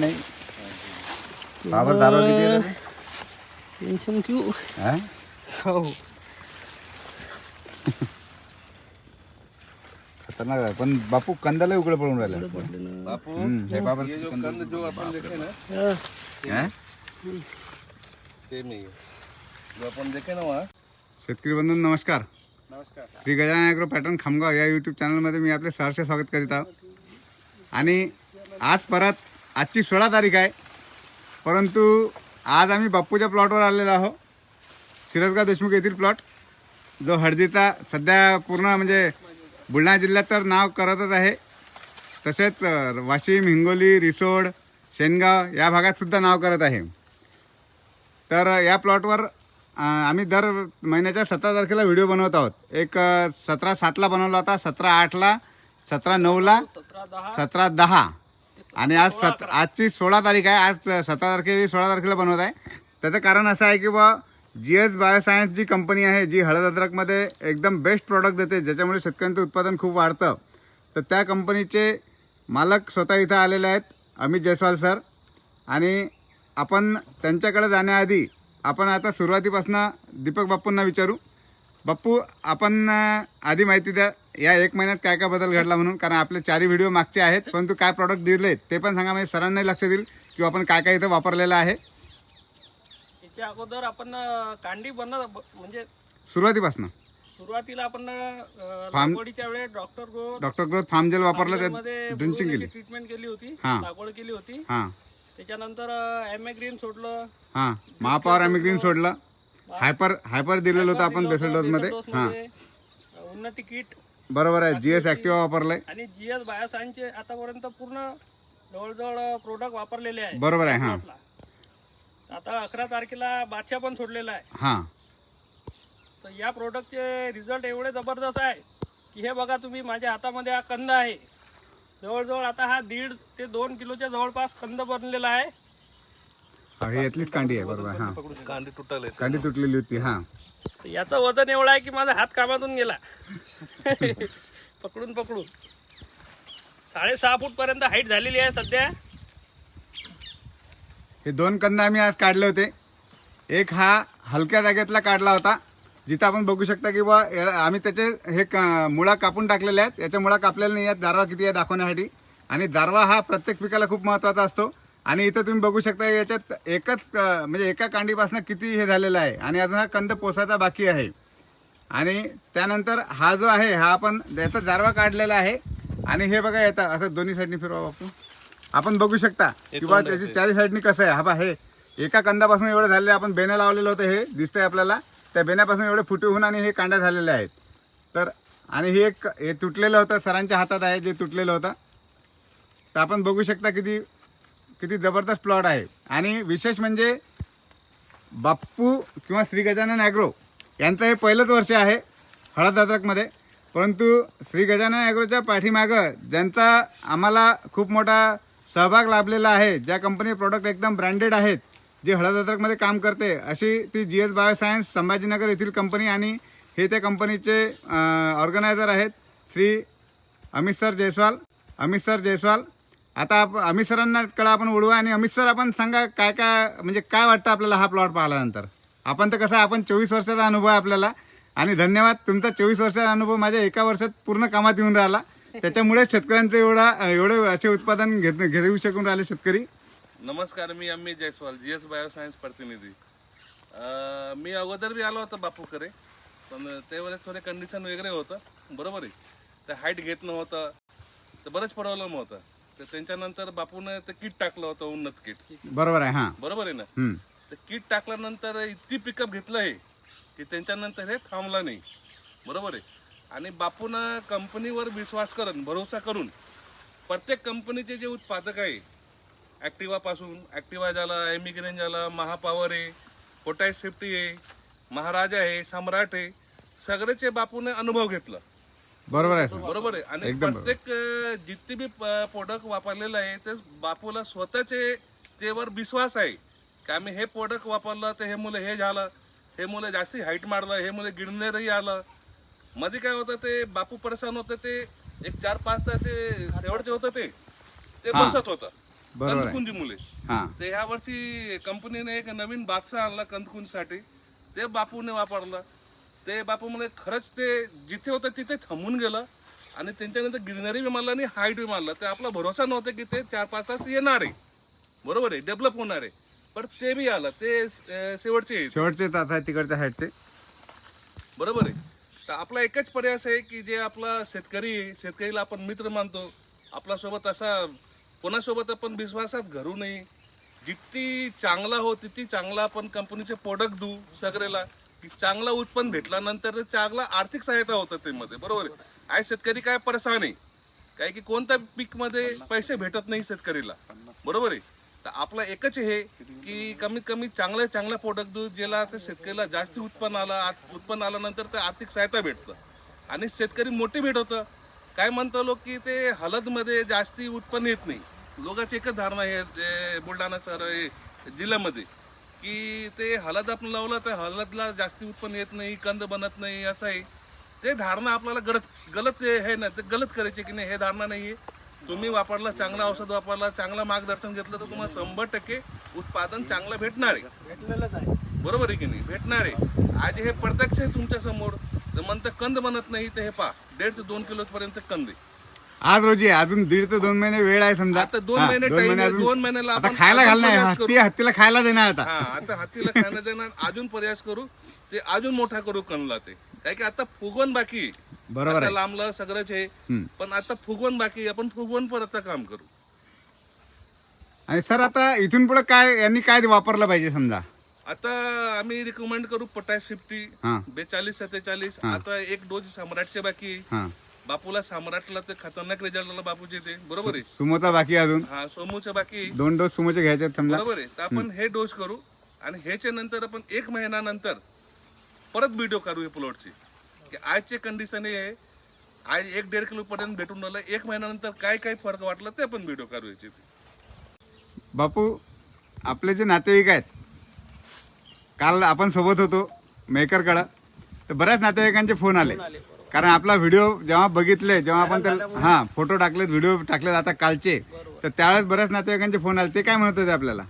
नाही नाही. बाबर दारू किती आहे? टेन्शन क्यू? हा? हो. खतरनाक आहे. पण बापू कंदाला उघड पडून राहिला. बापू हम्म, हे बाबर ये जो कंद जो अपन देखे ना हा. हा? ते मी जो अपन देखे ना वहाँ शेतकरी बंधू नमस्कार. नमस्कार. श्री गजानन ॲग्रो पॅटर्न खामगाव या यूट्यूब चॅनलमध्ये मी आपले सहर्ष स्वागत करीत आहो. आणि आज परत आजची सोळा तारीख आहे. परंतु आज आम्ही बाप्पूच्या प्लॉटवर आलेलो आहो सिरसगाव देशमुख येथील प्लॉट. जो हळदीचा सध्या पूर्ण म्हणजे बुलढाणा जिल्ह्यात तर नाव करतच आहे. तसेच वाशिम हिंगोली रिसोड शेनगाव या भागात सुद्धा नाव करत आहे. तर या प्लॉटवर आम्ही दर महिन्याच्या सतरा तारखेला व्हिडिओ बनवत आहोत. एक सतरा सातला बनवला होता सतरा आठला सतरा नऊला सतरा दहा. आणि आज सत आजची सोळा तारीख आहे. आज सतरा तारखे सोळा तारखेला बनवत आहे. त्याचं कारण असं आहे की बा जी एस बायोसायन्स जी कंपनी आहे जी हळद अद्रकमध्ये एकदम बेस्ट प्रॉडक्ट देते ज्याच्यामुळे शेतकऱ्यांचं उत्पादन खूप वाढतं तर त्या कंपनीचे मालक स्वतः इथं आलेले आहेत अमित जयस्वाल सर. आणि आपण त्यांच्याकडे जाण्याआधी आपण आता सुरुवातीपासून दीपक बाप्पूंना विचारू. बाप्पू आपण आधी माहिती द्या या एक महिन्यात काय काय बदल घडला म्हणून? कारण आपले चारही व्हिडिओ मागचे आहेत परंतु काय प्रॉडक्ट दिले ते पण सांगा म्हणजे सरांनाही लक्ष देईल किंवा आपण काय काय इथं वापरलेलं आहे. याच्या अगोदर आपण अं, कांडी बनत म्हणजे सुरुवातीपासून. सुरुवातीला आपण अं, फार्म- लागवडीच्या वेळेस doctor go doctor growth farm gel वापरलं त्यात ड्रिंचिंग केली. ट्रीटमेंट केली होती हा. लागवड केली होती. हां. त्याच्यानंतर एम ए ग्रीन सोडलं. हां. महापॉवर सोडलं. हायपर हायपर दिलेलं होतं आपण बेसल डोसमध्ये हां. उन्नती किट बरोबर आहे जी एस ॲक्टिव्हा वापरलंय. आणि जी एस बायोसायन्सचे आतापर्यंत पूर्ण जवळजवळ प्रोडक्ट वापरलेले आहे. बरोबर आहे हां. आता अकरा तारखेला बादशाह पण सोडलेला आहे. हां. तर या प्रोडक्टचे रिझल्ट एवढे जबरदस्त आहे की हे बघा तुम्ही माझ्या हातामध्ये हा कंद आहे. जवळजवळ आता हा दीड ते दोन किलोच्या जवळपास कंद बनलेला आहे. हा, ही यातलीच कांडी आहे बरोबर हां. कांडी तुटले कांडी तुटलेली होती हां. याचं वजन एवढं आहे की माझा हात कामातून गेला. पकडून पकडून. साडेसहा फूट पर्यंत हाईट झालेली आहे सध्या. हे दोन कंद आम्ही आज काढले होते. एक हा हलक्या जागेतला काढला होता. जिथं आपण बघू शकता की बा आम्ही त्याचे हे का मुळा कापून टाकलेले आहेत. याच्या मुळा कापलेल्या नाही आहेत. दारवा किती आहे दाखवण्यासाठी. आणि दारवा हा प्रत्येक पिकाला खूप महत्त्वाचा असतो. आणि इथं तुम्ही बघू शकता याच्यात एकच म्हणजे एका कांडीपासून किती हे झालेलं आहे. आणि अजून हा कंद पोसायचा बाकी आहे. आणि त्यानंतर हा जो आहे हा आपण याचा दारवा काढलेला आहे. आणि हे बघा येतं असं दोन्ही साईडनी फिरवा बापू. आपण बघू शकता की बा त्याची चारी साईडनी कसं आहे. हा बा हे एका कंदापासून एवढं झालेलं. आपण बेण्या लावलेलं होतं हे दिसतंय आपल्याला. त्या बेण्यापासून एवढे फुटे होऊन आणि हे कांड्या झालेले आहेत. तर आणि हे एक हे तुटलेलं होतं सरांच्या हातात आहे जे तुटलेलं होतं. तर आपण बघू शकता किती किती जबरदस्त प्लॉट आहे. आणि विशेष म्हणजे बाप्पू किंवा श्री गजानन ॲग्रो यांचं हे पहिलंच वर्ष आहे हळद अद्रकमध्ये परंतु श्री गजानन ॲग्रोच्या पाठीमागं ज्यांचा आम्हाला खूप मोठा सहभाग लाभलेला आहे ज्या कंपनी प्रॉडक्ट एकदम ब्रँडेड आहेत जे हळद अद्रकमध्ये काम करते अशी ती जी एस बायोसायन्स संभाजीनगर येथील कंपनी आणि हे त्या कंपनीचे ऑर्गनायझर आहेत श्री अमित सर जयस्वाल. अमित सर जयस्वाल आता आप अमित सरांना कळा आपण उडवा आणि अमित सर आपण सांगा काय काय म्हणजे काय वाटतं आपल्याला हा प्लॉट पाहिल्यानंतर? आपण तर कसं आहे, आपण चोवीस वर्षाचा अनुभव आहे आपल्याला. आणि धन्यवाद तुमचा चोवीस वर्षाचा अनुभव माझ्या एका वर्षात पूर्ण कामात येऊन राहिला. त्याच्यामुळे शेतकऱ्यांचं एवढा एवढे असे उत्पादन घेत घेऊ शकून राहिले शेतकरी. नमस्कार मी Amit Jaiswal G S bioscience प्रतिनिधी. मी अगोदर बी आलो होतो बापूकडे पण त्यावेळेस थोडे कंडिशन वगैरे होतं. बरोबर आहे. ते हाईट घेत नव्हतं. तर बरंच प्रॉब्लेम होतं तर त्यांच्यानंतर बापूने ते किट टाकलं होतं उन्नत किट. बरोबर आहे हां. बरोबर आहे ना? हम्म. तर किट टाकल्यानंतर इतकी पिकअप घेतलं आहे की त्यांच्यानंतर हे थांबलं नाही. बरोबर आहे? आणि बापून कंपनीवर विश्वास करून भरोसा करून प्रत्येक कंपनीचे जे उत्पादक आहे ॲक्टिवा पासून ॲक्टिवा झाला एमिग्रेन झाला महापावर आहे पोटॅश फिफ्टी आहे महाराजा आहे सम्राट आहे सगळ्याचे बापूने अनुभव घेतला. बरोबर आहे. सर बरोबर आहे. आणि एकदम बरोबर. प्रत्येक अं, जितके बी प्रोडक्ट वापरलेलं आहे ते बापूला स्वतःचे त्यावर विश्वास आहे की आम्ही हे प्रोडक्ट वापरलं तर हे मुलं हे झालं हे मुलं जास्ती हाईट मारलं हे मुलं गिरनेरही आलं. मध्ये काय होतं ते बापू परेशान होतं ते एक चार पाच तास शेवटचे होतं ते. ते हा. बसत होतं. बरोबर आहे. कंदकुंजी मुले हा. ते ह्या वर्षी कंपनीने एक नवीन बादशाह आणला कंदकुंजसाठी. ते बापूने वापरलं. ते बापू म्हणे खरंच ते जिथे होतं तिथे थांबून गेलं आणि त्यांच्यानंतर गिरणारी बी मारलं आणि हाईट बी मारलं. ते आपला भरोसा नव्हता की ते चार पाच तास येणार आहे. बरोबर आहे डेव्हलप होणार आहे. पण ते बी आलं ते शेवटचे. शेवटचे तास आहे तिकडच्या साईडचे बरोबर आहे. तर आपला एकच प्रयास आहे की जे आपला शेतकरी आहे शेतकरीला आपण मित्र मानतो. आपल्यासोबत असा कोणासोबत आपण विश्वासात घरू नये. जितकी चांगला हो तितकी चांगला आपण कंपनीचे प्रोडक्ट देऊ सगळ्याला. की चांगला उत्पन्न भेटल्यानंतर चांगला आर्थिक सहायता होतं ते मध्ये बरोबर आहे? शेतकरी काय परेशान आहे काय की कोणत्या पीकमध्ये पैसे भेटत नाही शेतकरीला. बरोबर आहे? तर आपलं एकच हे की कमीत कमी चांगल्या चांगल्या प्रोडक्ट दूध ज्याला त्या शेतकरीला जास्त उत्पन्न आलं उत्पन्न आल्यानंतर ते आर्थिक सहायता भेटतं. आणि शेतकरी मोटिवेट होतं. काय म्हणतो लोक की ते हलदमध्ये जास्ती उत्पन्न येत नाही. लोकांची एकच धारणा आहे बुलढाणा शहर जिल्ह्यामध्ये. की ते हळद आपण लावलं तर हळदला जास्ती उत्पन्न येत नाही कंद बनत नाही असं आहे. ते धारणा आपल्याला गलत गलत आहे ना ते गलत करायचे की नाही हे धारणा नाही आहे तुम्ही वापरला चांगलं औषध वापरला चांगलं मार्गदर्शन घेतलं तर तुम्हाला शंभर टक्के उत्पादन चांगलं भेटणार आहे. भेटलेलंच आहे. बरोबर आहे की नाही? भेटणार आहे. आज हे प्रत्यक्ष आहे तुमच्यासमोर. तर म्हणतं कंद बनत नाही तर हे पा दीड ते दोन किलो पर्यंत कंद आहे. आज रोजी. अजून दीड ते दोन महिने वेळ आहे समजा. आता दोन हा, महिने time आहे. अजून- दोन महिन्याला आता आपण- खायला घालणार प्रयास हत्ती हत्तीला खायला देणार आता. हा आता हातीला खाणं देणार. अजून प्रयास करू. ते अजून मोठा करू कणला ते. काय की आता फुगवण बाकी आहे. बरोबर आता आहे लांबलं सगळंच आहे. हम्म. पण आता फुगवण बाकी आहे. आपण फुगवण पर आता काम करू. आणि सर आता इथून पुढे काय यांनी काय वापरलं पाहिजे समजा? आता आम्ही रिकमेंड करू पटाश फिफ्टी हा. बेचाळीस सत्तेचाळीस. आता एक डोज सम्राटचे बाकी आहे. हा. बापूला सम्राटला ते खतरनाक रिझल्ट आला बापूचे ते. बरोबर आहे? सुमोचा बाकी अजून. हा सोमूचे बाकी. दोन डोस सुमोचे घ्यायचे आहेत समजा बरोबर आहे. तर आपण हे डोस करू आणि ह्याच्या नंतर आपण एक महिन्यानंतर परत व्हिडिओ करू या प्लॉटची की आजचे कंडिशन हे आहे आज एक दीड किलो पर्यंत भेटून राहिलं. एक महिन्यानंतर काय काय फरक वाटलं ते पण व्हिडिओ करू याची बापू आपले जे नातेवाईक आहेत काल आपण सोबत होतो मेकरकडं तर बऱ्याच नातेवाईकांचे फोन आले. कारण आपला व्हिडिओ जेव्हा बघितले जेव्हा आपण त्याला हा फोटो टाकलेत व्हिडिओ टाकलेत आता कालचे. तर त्यावेळेस बऱ्याच नातेवाईकांचे फोन आले ते काय म्हणत होते आपल्याला?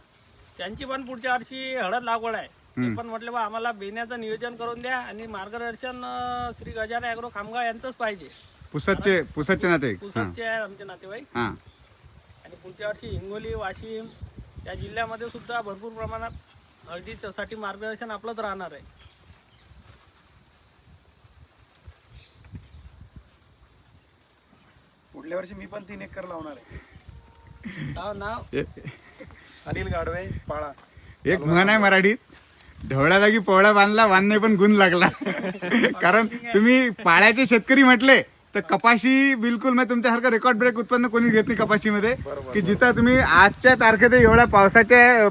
त्यांची पण पुढच्या वर्षी हळद लागवड आहे. ते पण म्हटले बा आम्हाला बेण्याचं नियोजन करून द्या आणि मार्गदर्शन अं, श्री गजानन अॅग्रो खामगाव यांचंच पाहिजे. पुसतचे पुसतचे नातेवाईक. हा पुसदचे आहे आमचे नातेवाईक. हा. आणि पुढच्या वर्षी हिंगोली वाशिम या जिल्ह्यामध्ये सुद्धा भरपूर प्रमाणात हळदीसाठी मार्गदर्शन आपलंच राहणार आहे. पुढल्या वर्षी मी पण तीन एकर लावणार आहे. नाव नाव? अनिल गाडवे पाळा. एक म्हण आहे मराठीत ढवळ्या जागी पोळ्या बांधला बांधणे पण गुण लागला. कारण तुम्ही पाळ्याचे शेतकरी म्हटले तर कपाशी बिलकुल म्हणजे तुमच्यासारखं रेकॉर्ड ब्रेक उत्पन्न कोणी घेत नाही कपाशीमध्ये. की जिथं तुम्ही आजच्या तारखेत एवढ्या पावसाच्या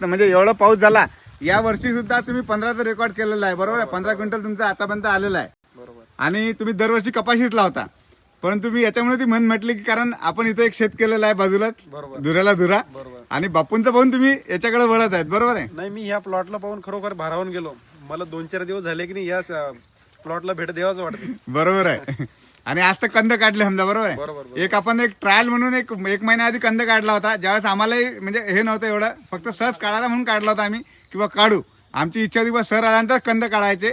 म्हणजे एवढा पाऊस झाला या वर्षी सुद्धा तुम्ही पंधराचा रेकॉर्ड केलेला आहे बरोबर आहे? पंधरा क्विंटल तुमचा आतापर्यंत आलेला आहे. बरोबर. आणि तुम्ही दरवर्षी कपाशीच लावता. परंतु मी याच्यामुळे ती म्हण म्हटली की कारण आपण इथं एक शेत केलेलं आहे बाजूलाच. धुऱ्याला धुरा बरोबर. आणि बापूंचं पाहून तुम्ही याच्याकडे वळत आहेत. बरोबर आहे? नाही मी ह्या प्लॉटला पाहून खरोखर भारावून गेलो. मला दोन चार दिवस झाले की नाही या प्लॉटला भेट द्यावाच वाटते. बरोबर आहे. आणि आज तर कंद काढले समजा बरोबर आहे? एक आपण एक ट्रायल म्हणून एक एक महिन्या आधी कंद काढला होता. ज्यावेळेस आम्हालाही म्हणजे हे नव्हतं एवढं. फक्त सहज काढायला म्हणून काढला होता आम्ही. किंवा काढू. आमची इच्छा होती बा सर आल्यानंतर कंद काढायचे.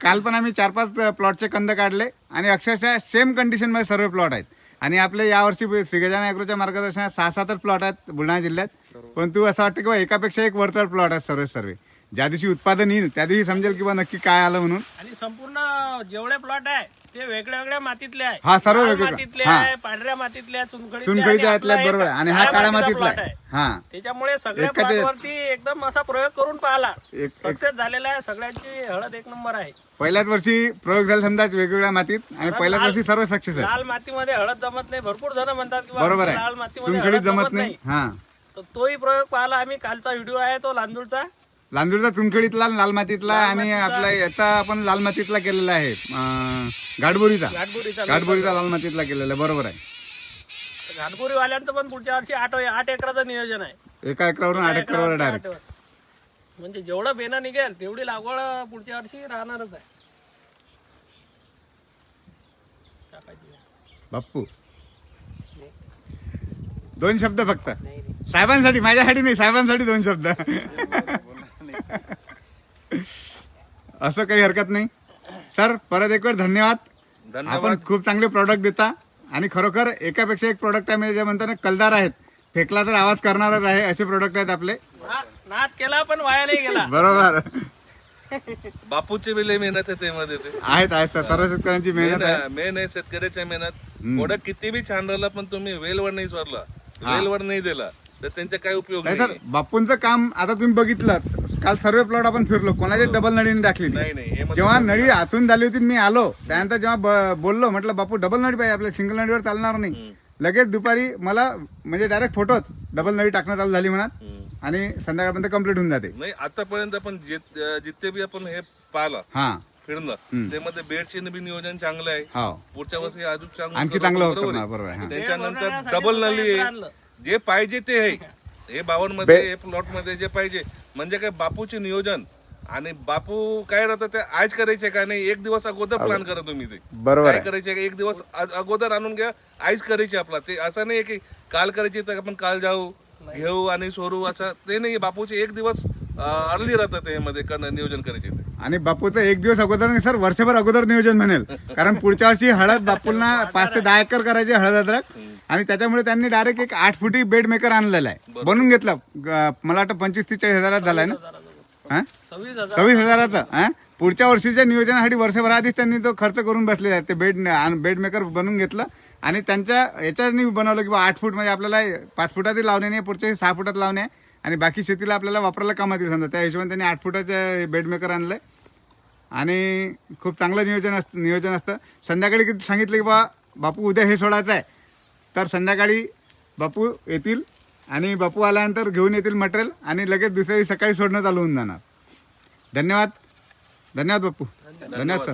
काल पण आम्ही चार पाच प्लॉटचे कंद काढले. आणि अक्षरशः सेम कंडिशनमध्ये सर्व प्लॉट आहेत. आणि आपले यावर्षी श्रीगजान अॅग्रोच्या मार्गदर्शनात सहा सातच प्लॉट आहेत बुलढाणा जिल्ह्यात. परंतु असं वाटतं की एकापेक्षा एक वरचढ प्लॉट आहेत सर्व सर्व. ज्या दिवशी उत्पादन येईल त्या दिवशी समजेल की नक्की काय आलं म्हणून. आणि संपूर्ण जेवढे प्लॉट आहे ते वेगळ्या वेगळ्या मातीतले आहे. हा, सर्व लाल वेगवेगळं. मातीतले हा. आहे पांढऱ्या मातीतले आहे चुनखडीतले चुनखडीच्या आणि आपला यातल्यात एक बरोबर आहे. आणि हा काळ्या मातीतला आहे. हा. त्याच्यामुळे सगळ्या एकाच्या- प्लॉटवरती एकदम असा प्रयोग करून पाहिला. एक एक सक्सेस झालेला आहे. सगळ्यांची हळद एक नंबर आहे. पहिल्याच वर्षी प्रयोग झाला समजा वेगवेगळ्या मातीत आणि पहिल्याच वर्षी सर्व सक्सेस आहे. लाल मातीमध्ये हळद जमत नाही. भरपूर जण म्हणतात की बा बरोबर लाल आहे मातीमध्ये चुनखडीत हळद जमत नाही. हा. तर तोही प्रयोग पाहिला. आम्ही कालचा व्हिडिओ आहे तो लांदूरचा. लांजूरचा चुनखडीतला लाल मातीतला आणि आपला आता आपण लाल मातीतला केलेला आहे. अं, गाडबोरीचा. गाडबोरीचा लाल मातीतला केलेला आहे बरोबर आहे. घाटबुरी वाल्यांचं पण पुढच्या वर्षी आठ आठ एकराचं नियोजन आहे. एका एकरावरून आठ एकरावर डायरेक्ट. म्हणजे जेवढं बेना निघेल तेवढी लागवड पुढच्या वर्षी राहणारच आहे. टाकायची. बाप्पू. दोन शब्द फक्त. साहेबांसाठी माझ्यासाठी नाही साहेबांसाठी दोन शब्द. असं काही हरकत नाही. सर परत एक वेळ धन्यवाद. आपण खूप चांगले प्रॉडक्ट देता आणि खरोखर एकापेक्षा एक प्रॉडक्ट आहे म्हणजे जे म्हणतात ना कलदार आहेत. फेकला तर आवाज करणारच आहे असे प्रॉडक्ट आहेत आपले. नाद केला पण वाया नाही गेला. बरोबर. बापूची बी लई मेहनत आहे त्यामध्ये ते. आहेत आहेत सर. सर्व शेतकऱ्यांची मेहनत आहे. मेन आहे शेतकऱ्याची मेहनत. प्रोडक्ट किती बी छान राहिला पण तुम्ही वेलवर नाही स्वरला वेलवर नाही दिला. तर त्यांचा काय उपयोग नाही नाही सर बापूंचं काम आता तुम्ही बघितलं काल सर्व प्लॉट आपण फिरलो कोणाच्या डबल नळीने टाकलेली नाही नाही हे जेव्हा नळी आतून झाली होती मी आलो त्यानंतर जेव्हा ब- बोललो म्हटलं बापू डबल नळी पाहिजे आपल्या सिंगल नळीवर चालणार नाही. लगेच दुपारी मला म्हणजे डायरेक्ट फोटोच डबल नळी टाकणं चालू झाली म्हणत हम्म. आणि संध्याकाळपर्यंत कंप्लीट होऊन जाते. नाही आतापर्यंत आपण जित- जिथे बी आपण हे पाहिलं हा. फिरणं त्यामध्ये बेडचे बी नियोजन चांगलं आहे. हो. पुढच्या वर्षी अजून चांगलं आणखी करू, चांगलं बरोबर करणार आहे. बरोबर आहे हा. त्याच्यानंतर डबल नली आहे. जे पाहिजे ते आहे. हे बावनमध्ये हे प्लॉटमध्ये जे पाहिजे म्हणजे काय बापूचे नियोजन? आणि बापू काय राहतं ते आज करायचे का नाही एक दिवस अगोदर प्लॅन करा तुम्ही ते. बरोबर काय करायचे का एक दिवस आज- अगोदर आणून घ्या आईच करायचे आपला. ते असं नाही की काल करायचे तर आपण काल जाऊ घेऊ आणि सोडू असं ते नाही. बापूचे एक दिवस अर्ली राहतात त्यामध्ये करणं- नियोजन करायचे ते. आणि बापूचं एक दिवस अगोदर नाही सर वर्षभर अगोदर नियोजन म्हणेल. कारण पुढच्या वर्षी हळद बापूंना पाच ते दहा एकर करायचे हळद अद्रक. आणि त्याच्यामुळे त्यांनी डायरेक्ट एक आठ फुटी बेड मेकर आणलेला आहे. बनवून घेतला. ग- मला वाटतं पंचवीस ते चाळीस हजारात झालाय ना? हा? सव्वीस हजार सव्वीस हजाराचा हा? पुढच्या वर्षीच्या नियोजनासाठी वर्षभर आधीच त्यांनी तो खर्च करून बसलेला आहे. ते बेड बेड मेकर बनवून घेतलं. आणि त्यांच्या याच्यानी बनवलं की बा आठ फूट म्हणजे आपल्याला पाच फुटातील लावणे नाही पुढच्या सहा फुटात लावणे आहे. आणि बाकी शेतीला आपल्याला वापरायला कामात येईल समजा. त्या हिशोबाने त्यांनी आठ फुटाचं बेड मेकर आणलंय. आणि खूप चांगलं नियोजन असतं नियोजन असतं. संध्याकाळी किती सांगितलं की बा बापू उद्या हे सोडायचं आहे. तर संध्याकाळी बापू येतील आणि बापू आल्यानंतर घेऊन येतील मटेरियल आणि लगेच दुसऱ्या सकाळी सोडणं चालू होऊन जाणार. धन्यवाद. धन्यवाद बापू. धन्यवाद. सर.